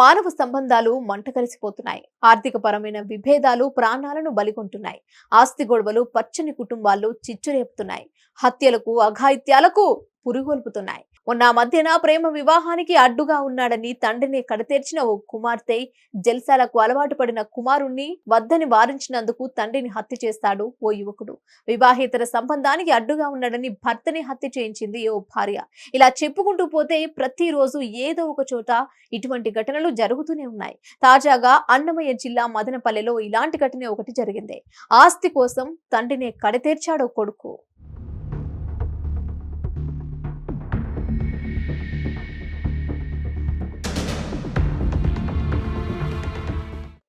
మానవ సంబంధాలు మంట కలిసిపోతున్నాయి. ఆర్థిక పరమైన విభేదాలు ప్రాణాలను బలిగొంటున్నాయి ఆస్తి గొడవలు పచ్చని కుటుంబాల్లో చిచ్చురేపుతున్నాయి. హత్యలకు అఘాయిత్యాలకు పురుగొల్పుతున్నాయి. మొన్న మధ్యన ప్రేమ వివాహానికి అడ్డుగా ఉన్నాడని తండ్రిని కడతేర్చిన ఓ కుమార్తె జల్సాలకు అలవాటు పడిన కుమారుణ్ణి వద్దని వారించినందుకు తండ్రిని హత్య చేస్తాడు ఓ యువకుడు. వివాహేతర సంబంధానికి అడ్డుగా ఉన్నాడని భర్తని హత్య చేయించింది ఓ భార్య. ఇలా చెప్పుకుంటూ పోతే ప్రతిరోజు ఏదో ఒక చోట ఇటువంటి ఘటనలు జరుగుతూనే ఉన్నాయి. తాజాగా అన్నమయ్య జిల్లా మదనపల్లెలో ఇలాంటి ఘటన ఒకటి జరిగింది. ఆస్తి కోసం తండ్రిని కడతేర్చాడు కొడుకు.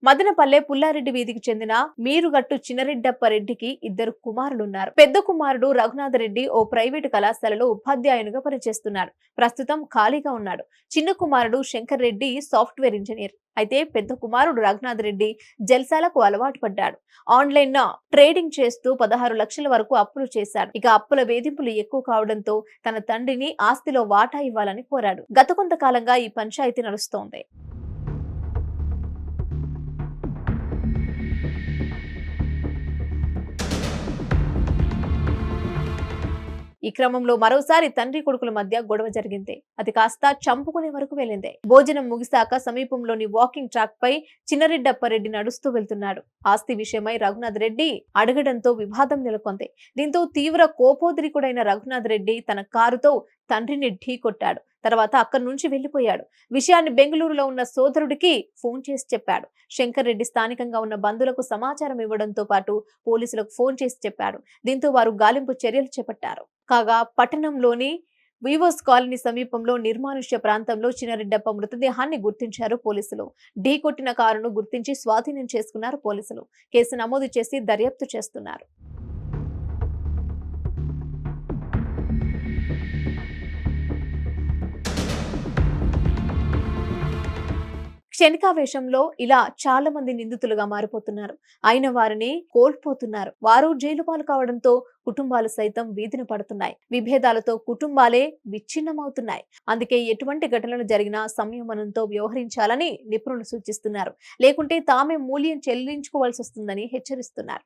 మదనపల్లె పుల్లారెడ్డి వీధికి చెందిన మీరుగట్టు చిన్నరెడ్డప్ప రెడ్డికి ఇద్దరు కుమారులున్నారు. పెద్ద కుమారుడు రఘునాథ రెడ్డి ఓ ప్రైవేటు కళాశాలలో ఉపాధ్యాయునిగా పనిచేస్తున్నాడు ప్రస్తుతం ఖాళీగా ఉన్నాడు. చిన్న కుమారుడు శంకర్ రెడ్డి సాఫ్ట్వేర్ ఇంజనీర్. అయితే పెద్ద కుమారుడు రఘునాథ్ రెడ్డి జల్సాలకు అలవాటు పడ్డాడు. ఆన్లైన్ ట్రేడింగ్ చేస్తూ పదహారు లక్షల వరకు అప్పులు చేశాడు. ఇక అప్పుల వేధింపులు ఎక్కువ కావడంతో తన తండ్రిని ఆస్తిలో వాటా ఇవ్వాలని కోరాడు. గత కొంతకాలంగా ఈ పంచాయతీ నడుస్తోంది. ఈ క్రమంలో మరోసారి తండ్రి కొడుకుల మధ్య గొడవ జరిగింది. అది కాస్త చంపుకునే వరకు వెళ్ళింది. భోజనం ముగిశాక సమీపంలోని వాకింగ్ ట్రాక్ పై చిన్నరెడ్డప్పారెడ్డి నడుస్తూ వెళ్తున్నాడు. ఆస్తి విషయమై రఘునాథ్ రెడ్డి అడగడంతో వివాదం నెలకొంది. దీంతో తీవ్ర కోపోద్రికుడైన రఘునాథ్ రెడ్డి తన కారుతో తండ్రిని ఢీకొట్టాడు తర్వాత అక్కడి నుంచి వెళ్ళిపోయాడు విషయాన్ని బెంగళూరులో ఉన్న సోదరుడికి ఫోన్ చేసి చెప్పాడు. శంకర్ రెడ్డి స్థానికంగా ఉన్న బంధువులకు సమాచారం ఇవ్వడంతో పాటు పోలీసులకు ఫోన్ చేసి చెప్పాడు. దీంతో వారు గాలింపు చర్యలు చేపట్టారు. కాగా పట్టణంలోని వివోస్ కాలనీ సమీపంలో నిర్మానుష్య ప్రాంతంలో చిన్నరెడ్డప్ప మృతదేహాన్ని గుర్తించారు పోలీసులు. ఢీ కొట్టిన కారును గుర్తించి స్వాధీనం చేసుకున్నారు పోలీసులు. కేసు నమోదు చేసి దర్యాప్తు చేస్తున్నారు. క్షణికావేశంలో ఇలా చాలా మంది నిందితులుగా మారిపోతున్నారు. అయిన వారిని కోల్పోతున్నారు. వారు జైలు పాలు కావడంతో కుటుంబాలు సైతం వీధిన పడుతున్నాయి. విభేదాలతో కుటుంబాలే విచ్ఛిన్నమవుతున్నాయి. అందుకే ఎటువంటి ఘటనలు జరిగినా సంయమనంతో వ్యవహరించాలని నిపుణులు సూచిస్తున్నారు. లేకుంటే తామే మూల్యం చెల్లించుకోవాల్సి వస్తుందని హెచ్చరిస్తున్నారు.